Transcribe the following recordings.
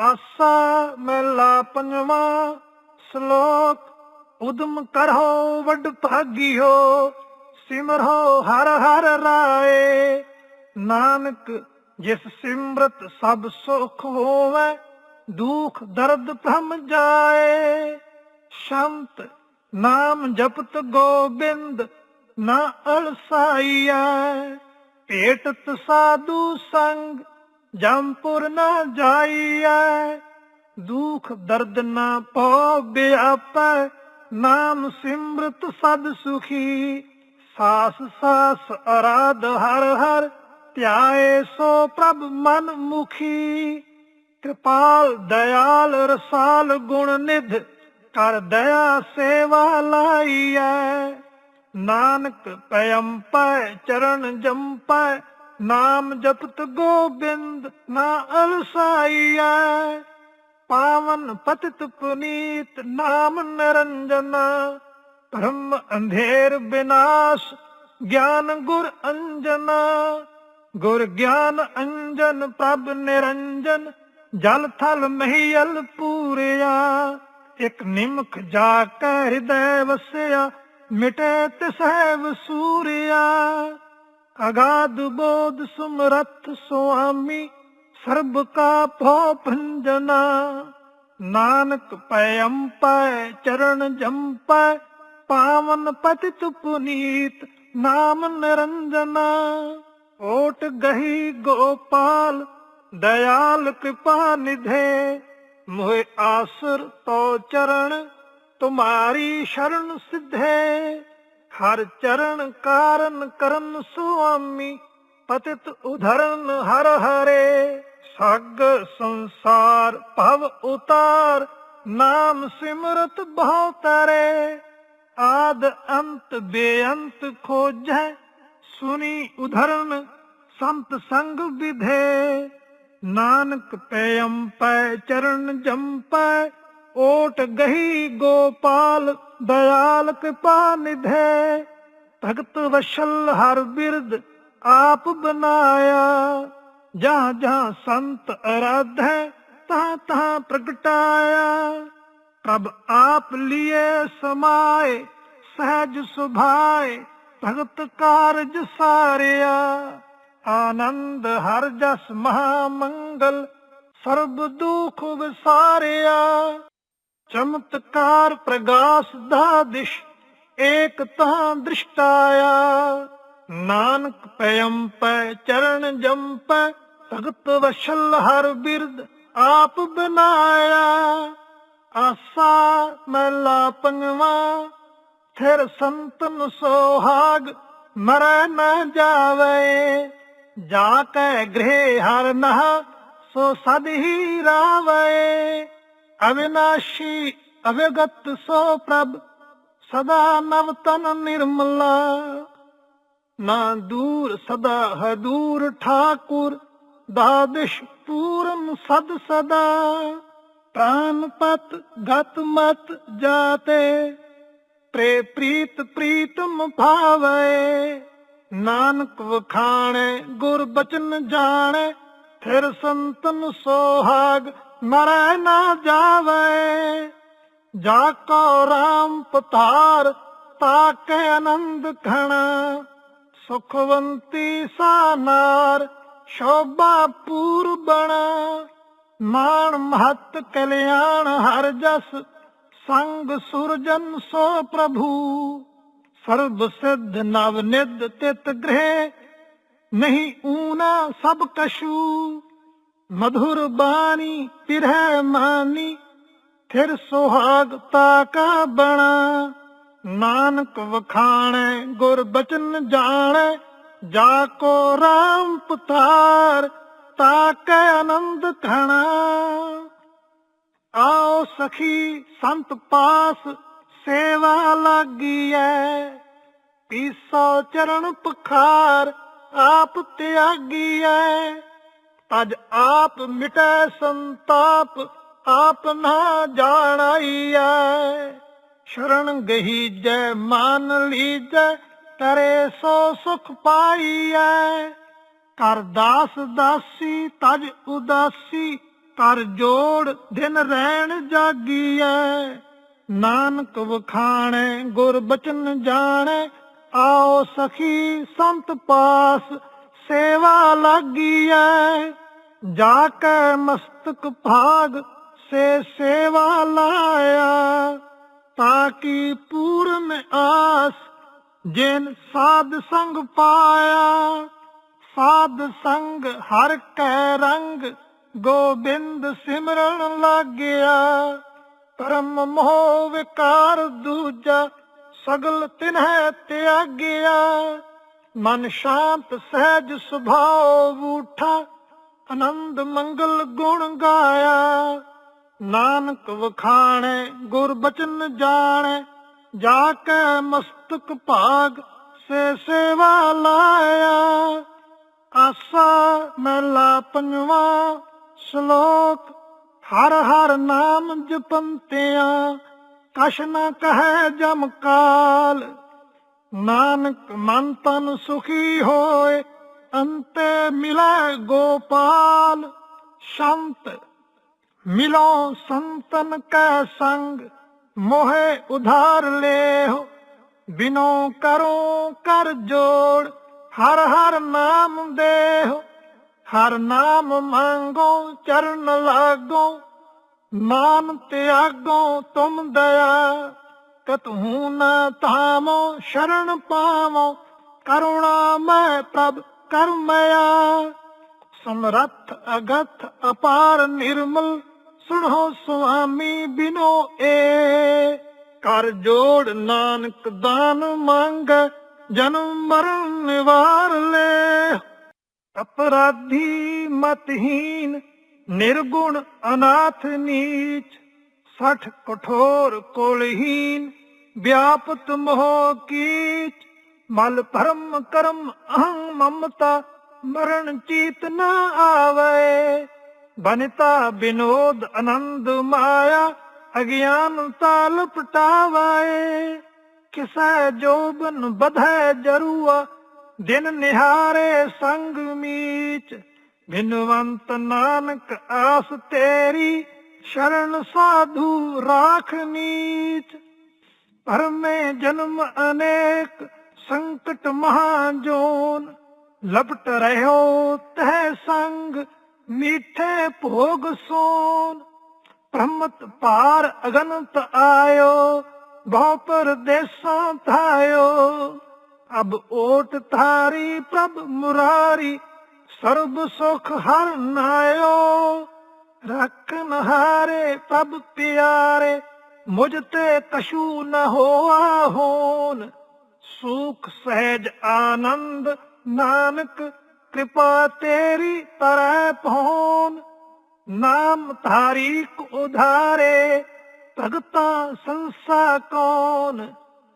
ਆਸਾ ਮਹਿਲਾ ਪੰਜਵਾਂ, ਸ਼ਲੋਕ, ਉਦਮ ਕਰੋ ਵੱਡ ਭਾਗੀਓ, ਸਿਮਰੋ ਹਰ ਹਰ ਰਾਏ। ਨਾਨਕ, ਜਿਸ ਸਿਮਰਤ ਸਭ ਸੁਖ ਹੋਵੇ, ਦੁਖ ਦਰਦ ਭ੍ਰਮ ਜਾਏ। ਸ਼ੰਤ, ਨਾਮ ਜਪਤ ਗੋਬਿੰਦ, ਨਾ ਅਲਸਾਈਐ। ਭੇਟਤ ਸਾਧੂ ਸੰਗ ਜੰਪੁਰ ਨਾ ਜਾਈਐ, ਦੁਖ ਦਰਦ ਨਾ ਪਉ ਬਿਆਪੈ ਨਾਮ ਸਿਮਰਤ ਸਦ ਸੁਖੀ, ਸਾਸ ਸਾਸ ਅਰਾਧ ਹਰ ਹਰ, ਧਿਆਏ ਸੋ ਪ੍ਰਭ ਮਨ ਮੁਖੀ। ਕਿਰਪਾਲ ਦਇਆਲ ਰਸਾਲ ਗੁਣ ਨਿਧ, ਕਰ ਦਇਆ ਸੇਵਾ ਲਾਈਐ। ਨਾਨਕ ਪਇੰਪੈ ਚਰਨ ਜੰਪੈ ਨਾਮ ਜਪਤ ਗੋਬਿੰਦ ਨਾ ਅਲਸਾਈਐ, ਪਾਵਨ ਪਤਿਤ ਪੁਨੀਤ ਨਾਮ ਨਿਰੰਜਨਾ। ਧਰਮ ਅੰਧੇਰ ਬਿਨਾਸ਼, ਗਿਆਨ ਗੁਰ ਅੰਜਨਾ। ਗੁਰ ਗਿਆਨ ਅੰਜਨ, ਪ੍ਰਭ ਨਿਰੰਜਨ, ਜਲ ਥਲ ਮਹੀਲ ਪੂਰਿਆ। ਇਕ ਨਿਮਖ ਜਾ ਕੇ ਹਿਰਦੈ ਵਸਿਆ, ਮਿਟੇ ਤਿਸਹਿ ਵਸੂਰਿਆ ਅਗਾਧ ਬੋਧ ਸੁਮਰਥ ਸੁਆਮੀ, ਸਰਬ ਕਾ ਭੋ ਭੰਜਨਾ। ਨਾਨਕ ਪਇੰਪੈ ਚਰਨ ਜੰਪੈ, ਪਾਵਨ ਪਤਿਤ ਪੁਨੀਤ ਨਾਮ ਨਿਰੰਜਨਾ। ਓਟ ਗਹੀ ਗੋਪਾਲ, ਦਇਆਲ ਕਿਰਪਾ ਨਿਧੇ। ਮੋਹਿ ਆਸਰ ਤੋ ਚਰਨ, ਤੁਮਾਰੀ ਸ਼ਰਨ ਸਿਧੇ। ਹਰ ਚਰਨ ਕਾਰਨ ਕਰਨ ਸੁਆਮੀ, ਪਤਿਤ ਉਧਰਨ ਹਰ ਹਰੇ। ਸਗ ਸੰਸਾਰ ਭਵ ਉਤਾਰ, ਨਾਮ ਸਿਮਰਤ ਬਹੁ ਤਰੇ। ਆਦ ਅੰਤ ਬੇਅੰਤ ਖੋਜੈ, ਸੁਨੀ ਉਧਰਨ ਸੰਤ ਸੰਗ ਵਿਧੇ। ਨਾਨਕ ਪੈਮ ਪੈ ਚਰਨ ਜੰਪੈ, ਓਟ ਗਹੀ ਗੋਪਾਲ ਦਇਆਲ ਕਿਰਪਾ ਨਿਧੇ, ਭਗਤ ਵਸ਼ਲ ਹਰ ਬਿਰਦ ਆਪ ਬਨਾਇਆ। ਜਾਂ ਜਾਂ ਸੰਤ ਅਰਾਧੈ ਤਾ ਤਾ ਪ੍ਰਗਟਾਇਆ। ਪ੍ਰਭ ਆਪ ਲਿਏ ਸਮਾਏ, ਸਹਿਜ ਸੁਭਾਏ, ਭਗਤ ਕਾਰਜ ਸਾਰਿਆ। ਆਨੰਦ ਹਰ ਜਸ ਮਹਾ ਮੰਗਲ, ਸਰਬ ਦੁਖ ਵਿਸਾਰਿਆ। ਚਮਤਕਾਰ ਪ੍ਰਗਾਸ ਦਾ ਦਿਸ਼ ਏਕਤਾ ਦ੍ਰਿਸ਼ਟਾਇਆ ਨਾਨਕ ਪਇਮ ਪੈ, ਚਰਨ ਜੰਪੈ ਭਗਤ ਵਸ਼ਲ ਹਰ ਬਿਰਦ ਆਪ ਬਨਾਇਆ। ਆਸਾ ਮਹਿਲਾ ਪੰਜਵਾ ਫਿਰ ਸੰਤਨ ਸੋਹਾਗ ਮਰੈ ਨਾ ਜਾਵੇ। ਜਾ ਕੇ ਗ੍ਰਹਿ ਹਰ ਨਹ, ਸੋ ਸਦ ਹੀ ਰਾਵੇ। ਅਵਿਨਾਸ਼ੀ ਅਵਗਤ ਸੋ ਪ੍ਰਭ, ਸਦਾ ਨਵ ਤਨ ਨਿਰਮਲਾ। ਨਾ ਦੂਰ ਸਦਾ ਹਦੂਰ ਠਾਕੁਰ ਦਾਦਿਸ਼ ਪੂਰਨ ਸਦ ਸਦਾ। ਪ੍ਰਾਨ ਪਤ ਗਤ ਮਤ ਜਾਤੇ, ਪ੍ਰੇ ਪ੍ਰੀਤ ਪ੍ਰੀਤਮ ਭਾਵੇ। ਨਾਨਕ ਵਖਾਣੇ, ਗੁਰ ਬਚਨ ਜਾਣੇ ਫਿਰ ਸੰਤਨ ਸੋਹਾਗ ਮਰੈ ਨਾ ਜਾਵੇ। ਜਾ ਕੋ ਰਾਮ ਪਤਾਰ ਤਾਕੇ ਆਨੰਦ ਖਣਾ ਸੁਖਵੰਤੀ ਸਾਨਾਰ, ਸ਼ੋਭਾ ਪੂਰਬਣ ਮਾਣ ਮਹਤ ਕਲਿਆਣ, ਹਰ ਜਸ ਸੰਗ ਸੁਰਜਨ ਸੋ ਪ੍ਰਭੂ। ਸਰਬ ਸਿੱਧ ਨਵ ਨਿਧ ਤਿਤ ਗ੍ਰਹਿ, ਨਹੀਂ ਊਨਾ ਸਭ ਕਸ਼ੂ ਮਧੁਰ ਬਾਣੀ ਪਿਰਹਿ ਮਾਨੀ ਫਿਰ ਸੁਹਾਗ ਤਾ ਕਾ ਬਣਾ। ਨਾਨਕ ਵਖਾਣੈ, ਗੁਰ ਬਚਨ ਜਾਣੈ, ਜਾ ਕੋ ਰਾਮ ਪਤਾਰ ਤਾਕੈ ਆਨੰਦ ਖਣਾ ਆਓ ਸਖੀ, ਸੰਤ ਪਾਸ, ਸੇਵਾ ਲਾਗੀਐ। ਪੀਸੋ ਚਰਨ ਪਖਾਰ, ਆਪ ਤਿਆਗੀਐ। ਤਜ ਆਪ ਮਿਟੈ ਸੰਤਾਪ, ਆਪ ਨਾ ਜਾਣਾਈਐ ਸ਼ਰਨ ਗਹੀ ਜੈ, ਮਾਨ ਲੀਜੈ, ਤਰੇ ਸੋ ਸੁਖ ਪਾਈਐ ਕਰ ਦਾਸ ਦਾਸੀ, ਤਜ ਉਦਾਸੀ ਕਰ ਜੋੜ ਦਿਨ ਰਹਿਣ ਜਾਗੀਐ ਨਾਨਕ ਵਖਾਣੈ, ਗੁਰ ਬਚਨ ਜਾਣੈ, ਆਓ ਸਖੀ ਸੰਤ ਪਾਸ, ਸੇਵਾ ਲਾਗੀਐ ਜਾ ਕੇ ਮਸਤਕ ਭਾਗ ਸੇ ਸੇਵਾ ਲਾਇਆ, ਤਾਂ ਕੀ ਪੂਰਨ ਆਸ ਜਿਨ ਸਾਧ ਸੰਗ ਪਾਇਆ? ਸਾਧ ਸੰਗ ਹਰ ਕੈ ਰੰਗ ਗੋਬਿੰਦ ਸਿਮਰਨ ਲੱਗਿਆ ਪਰਮ ਮੋਹ ਵਿਕਾਰ ਦੂਜਾ ਸਗਲ ਤਿਨਹਿ ਤਿਆਗਿਆ। ਮਨ ਸ਼ਾਂਤ ਸਹਿਜ ਸੁਭਾਉ ਉਠਾ ਆਨੰਦ ਮੰਗਲ ਗੁਣ ਗਾਇਆ। ਨਾਨਕ ਵਖਾਣੈ, ਗੁਰ ਬਚਨ ਜਾਣੈ, ਜਾ ਕੇ ਮਸਤਕ ਭਾਗ ਸੇ ਸੇਵਾ ਲਾਇਆ। ਆਸਾ ਮਹਿਲਾ ਪੰਜਵਾ, ਸ਼ਲੋਕ, ਹਰ ਹਰ ਨਾਮ ਜਪੰਤਿਆਂ ਕਛ ਨ ਕਹੈ ਜਮ ਕਾਲ। ਨਾਨਕ ਮਨ ਤਨ ਸੁਖੀ ਹੋਏ, ਅੰਤੇ ਮਿਲੈ ਗੋਪਾਲ ਸ਼ੰਤ, ਮਿਲੋ ਸੰਤਨ ਕੈ ਸੰਗ, ਮੋਹਿ ਉਧਾਰ ਲੇਹੁ, ਬਿਨੋ ਕਰੋ ਕਰ ਜੋੜ, ਹਰ ਹਰ ਨਾਮ ਦੇਹੁ, ਹਰ ਨਾਮ ਮੰਗੋ, ਚਰਨ ਲਾਗੋ, ਨਾਮ ਤਿਆਗੋ ਤੁਮ ਦਇਆ ਕਤਹੂ ਨ ਧਾਮੋ, ਸ਼ਰਨ ਪਾਵੋ, ਕਰੁਣਾ ਮੈਂ ਪ੍ਰਭ ਕਰਮਇਆ ਸਮਰੱਥ, ਅਗਥ, ਅਪਾਰ, ਨਿਰਮਲ, ਸੁਣੋ ਸੁਆਮੀ ਬਿਨੋ ਏ। ਕਰ ਜੋੜ ਨਾਨਕ ਦਾਨ ਮੰਗ, ਜਨਮ ਮਰਨ ਨਿਵਾਰ ਲੈ। ਅਪਰਾਧੀ ਮਤਹੀਨ, ਨਿਰਗੁਣ ਅਨਾਥ ਨੀਚ, ਸਠ ਕਠੋਰ ਕੋਲਹੀਨ, ਵਿਆਪਤ ਮੋਹ ਕੀਚ। ਮਲ ਭਰਮ ਕਰਮ ਅਹੰ ਮਮਤਾ ਮਰਨ ਚੀਤ ਨਾ ਆਵੇ। ਬਨਤਾ ਬਿਨੋਦ ਆਨੰਦ ਮਾਇਆ ਅਗਿਆਨਤਾ ਲਪਟਾਵੇ ਕਿਸੈ ਜੋਬਨ ਬਧੈ ਜਰੂਆ, ਦਿਨ ਨਿਹਾਰੇ ਸੰਗ ਮੀਚ। ਬਿਨਵੰਤ ਨਾਨਕ ਆਸ ਤੇਰੀ, ਸ਼ਰਨ ਸਾਧੂ ਰਾਖ ਨੀਚ। ਪਰਮੇ ਜਨਮ ਅਨੇਕ, ਸੰਕਟ ਮਹਾ ਲਪਟ ਰਹਿਓ ਤਹਿ ਸੰਗ, ਮੀਠੇ ਭੋਗ ਸੋਨ। ਬ੍ਰਹਮਤ ਪਾਰ ਅਗਨਤ ਆਇਓ, ਬਹੁ ਪਰਦੇਸਾਂ ਥਾਇਓ ਅਬ ਓਟ ਥਾਰੀ ਪ੍ਰਭ ਮੁਰਾਰੀ, ਸਰਬ ਸੁਖ ਹਰ ਨਾਇਓ। ਰੱਖਨ ਹਾਰੇ ਪ੍ਰਭ ਪਿਆਰੇ, ਮੁਝ ਤੇ ਕਸ਼ੂ ਨ ਹੋਆ ਹੋਨ ਸੁਖ ਸਹਿਜ ਆਨੰਦ ਨਾਨਕ, ਕਿਰਪਾ ਤੇਰੀ ਤਰੈ ਪਹੁਨ। ਨਾਮ ਤਾਰੀਕ ਉਧਾਰੇ, ਭਗਤਾ ਸੰਸਾ ਕੌਣ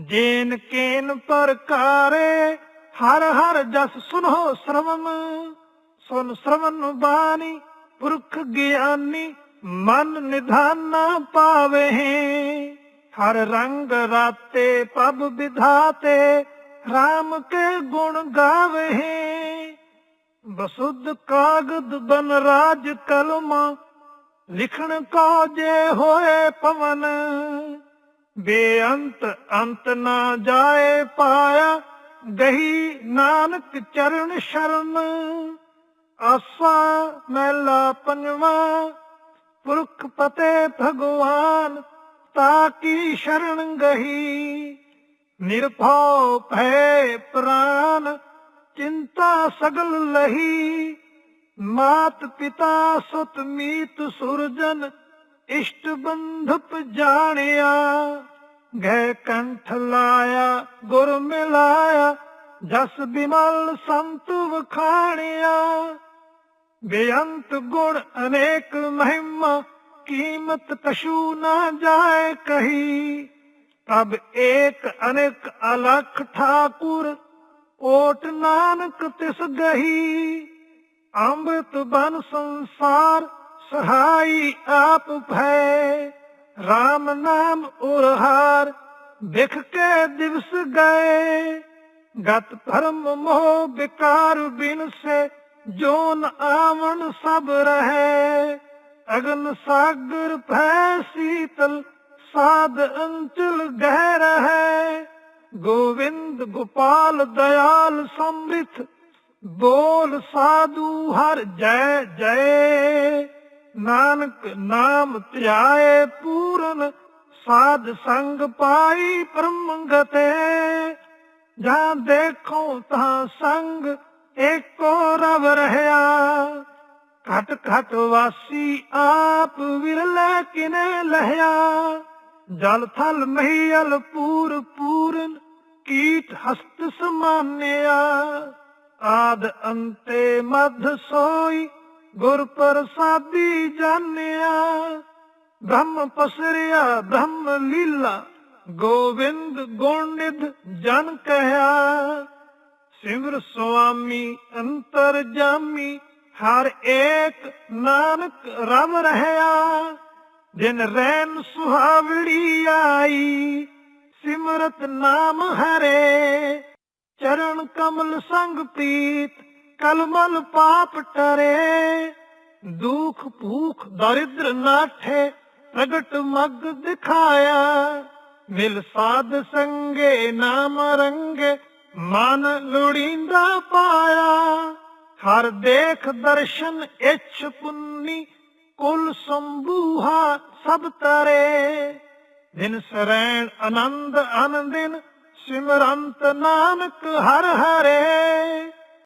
ਜੇਨ ਕੇਨ ਪ੍ਰਕਾਰੇ, ਹਰ ਹਰ ਜਸ ਸੁਨੋ ਸਰਵਮ। ਸੁਨ ਸਰਵਨ ਬਾਣੀ, ਪੁਰਖ ਗਿਆਨੀ, ਮਨ ਨਿਧਾਨਾ ਪਾਵੇ। ਹਰ ਰੰਗ ਰਾਤੇ ਪਬ ਵਿਧਾਤੇ RAM ਕੇ ਗੁਣ ਗਾਵੇ, ਬਸੁੱਧ ਕਾਗਦ ਬਨ ਰਾਜ ਕਲਮਾ, ਲਿਖਣ ਕੋ ਜੇ ਹੋਏ ਪਵਨ, ਬੇਅੰਤ ਅੰਤ ਨਾ ਜਾਏ ਪਾਇਆ, ਗਹੀ ਨਾਨਕ ਚਰਨ ਸ਼ਰਨ, ਆਸਾ ਮਹਿਲਾ ਪੰਜਵਾ, ਪੁਰਖ ਪਤੇ ਭਗਵਾਨ ਤਾਕੀ ਸ਼ਰਨ ਗਹੀ? ਨਿਰਭਉ ਭੈ ਪ੍ਰਾਨ, ਚਿੰਤਾ ਸਗਲ ਲਹੀ। ਮਾਤ ਪਿਤਾ ਸੁਤ ਮੀਤ ਸੁਰਜਨ, ਇਸ਼ਟ ਬੰਧਪ ਜਾਣਿਆ। ਗੈ ਕੰਠ ਲਾਇਆ, ਗੁਰ ਮਿਲਾਇਆ, ਜਸ ਬਿਮਲ ਸੰਤ ਵਖਾਣਿਆ। ਬੇਅੰਤ ਗੁਣ ਅਨੇਕ ਮਹਿਮਾ, ਕੀਮਤ ਕਸ਼ੂ ਨਾ ਜਾਏ ਕਹੀ। ਤਬ ਏਕ ਅਨੇਕ ਅਲਖ ਠਾਕੁਰ, ਓਟ ਨਾਨਕ ਤਿਸ ਗਹੀ। ਅੰਮ੍ਰਿਤ ਬਨ ਸੰਸਾਰ, ਸਹਾਈ ਆਪ ਭੈ। RAM ਨਾਮ ਉਰਹਾਰ ਵਿਖ ਕੇ ਦਿਵਸ ਗਏ। ਗਤ ਧਰਮ ਮੋਹ ਵਿਕਾਰ ਬਿਨ ਸੇ, ਜੋਨ ਆਵਣ ਸਭ ਰਹੇ। ਅਗਨ ਸਾਗਰ ਭੈ ਸੀਤਲ ਸਾਧ ਅੰਚਲ ਗਹਿ ਰਹੈ, ਗੋਵਿੰਦ ਗੋਪਾਲ ਦਇਆਲ ਸਮ੍ਰਿਥ ਬੋਲ ਸਾਧੂ ਹਰ ਜੈ ਜੈ। ਨਾਨਕ ਨਾਮ ਧਿਆਏ ਪੂਰਨ, ਸਾਧ ਸੰਗ ਪਾਈ ਪਰਮ ਗਤੇ ਜਾਂ ਦੇਖੋ ਤਾਂ ਸੰਗ ਏਕੋ ਰਵ ਰਹਿਆ ਘਟ ਘਟ ਵਾਸੀ ਆਪ ਵਿਰਲੇ ਕਿਨੇ ਲਹਿਆ। ਜਲ ਥਲ ਮਹੀਲ ਪੂਰ ਪੂਰਨ, ਕੀਟ ਹਸਤ ਸਮਾਨਿਆ। ਆਦ ਅੰਤੇ ਮਧ ਸੋਈ, ਗੁਰ ਪ੍ਰਸਾਦੀ ਜਾਣਿਆ। ਬ੍ਰਹਮ ਪਸਰਿਆ, ਬ੍ਰਹਮ ਲੀਲਾ, ਗੋਵਿੰਦ ਗੁਣ ਜਨ ਕਹਿਆ। ਸਿਮਰ ਸੁਆਮੀ, ਅੰਤਰ ਜਾਮੀ, ਹਰ ਏਕ ਨਾਨਕ ਰਮ ਰਹਿਆ। ਦਿਨ ਰੈਨ ਸੁਹਾਵੜੀ ਆਈ, ਸਿਮਰਤ ਨਾਮ ਹਰੇ। ਚਰਨ ਕਮਲ ਸੰਗ ਪੀਤ ਕਲਮਲ ਪਾਪ ਟਰੇ। ਦੁਖ ਭੂਖ ਦਰਿਦਰ ਨਾਠੇ, ਪ੍ਰਗਟ ਮਗ ਦਿਖਾਇਆ। ਮਿਲ ਸਾਧ ਸੰਗੇ ਨਾਮ ਰੰਗੇ, ਮਨ ਲੋੜੀਂਦਾ ਪਾਇਆ। ਹਰ ਦੇਖ ਦਰਸ਼ਨ ਇਛ ਪੁੰਨੀ ਕੁਲ ਸੰਭੂਹਾ ਸਭ ਤਰੇ। ਦਿਨ ਸਰੈਣ ਆਨੰਦ ਅਨੰਦਿਨ ਸਿਮਰੰਤ ਨਾਨਕ ਹਰ ਹਰੇ।